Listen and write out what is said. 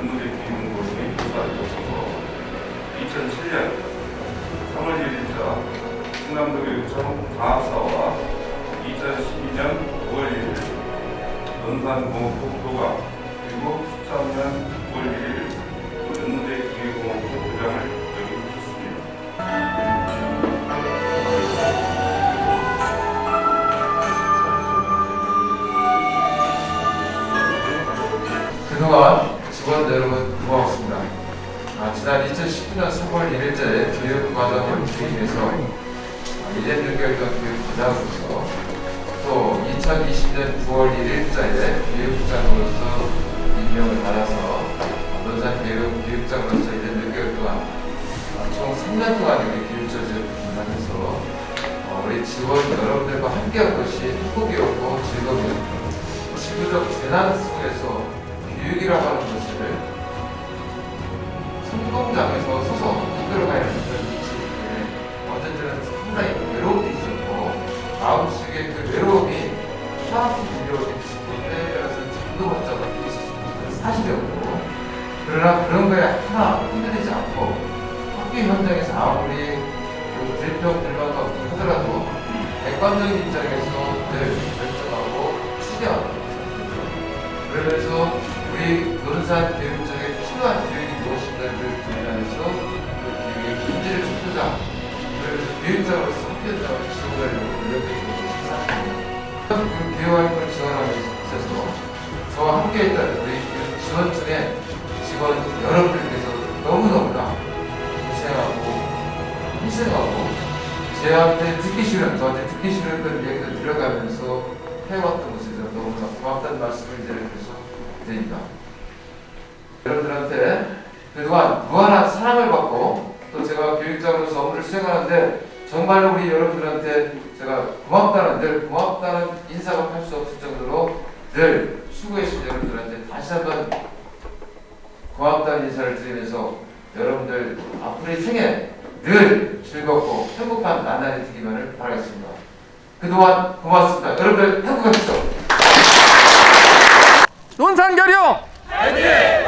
연무대 기능고등의 교사를 거쳐서 2007년 3월 1일자 충남도교육청 장학사와 2012년 5월 1일 논산공업부 교과 그리고 13년 9월 1일 연무대 기계공업부 부장을 역임을 했습니다. 그동안 직원 여러분 고맙습니다. 아, 지난 2019년 3월 1일자에 교육과정을 1년 6개월 동안 교육부장으로서 또 2020년 9월 1일자에 교육부장으로서 임명을 받아서 논산 교육 교육장으로서 1년 6개월 동안 아, 총 3년 동안 우리 교육처지를 분담해서 어, 우리 직원 여러분들과 함께한 것이 행복이었고 즐거움이었고 지구적 재난 마음속에 그 외로움이 사람이 들려오게 때에 따라서 잠도 못 자고 있었던 사실이었고. 그러나 그런 거에 하나 흔들리지 않고 학교 현장에서 아무리 그 불평 없고 하더라도 객관적인 입장에서 늘 결정하고 추대하고 그러면서 우리 논산 교육청에 필요한 교육이 무엇인가를 고민하면서 그 교육의 문제를 좁히자. 그래서 교육자로서 노력해주고 있는 교육활동을 지원하면서 저와 함께했던 우리 그 지원청의 직원 여러분들께서 너무너무나 고생하고 희생하고 제한테 듣기 싫은 저한테 듣기 싫은 그런 얘기를 들어가면서 해왔던 것에 대해서 너무나 고맙다는 말씀을 계속 드립니다. 여러분들한테 그동안 무한한 사랑을 받고 또 제가 교육장으로서 업무를 수행하는데 정말로 우리 여러분들한테 제가 고맙다는 늘 고맙다는 인사가 할수 없을 정도로 늘 수고해주신 여러분들한테 다시 한번 고맙다는 인사를 드리면서 여러분들 앞으로의 생애 늘 즐겁고 행복한 나날이 되기만을 바라겠습니다. 그동안 고맙습니다. 여러분들 행복하십시오. 화이팅! 화이팅!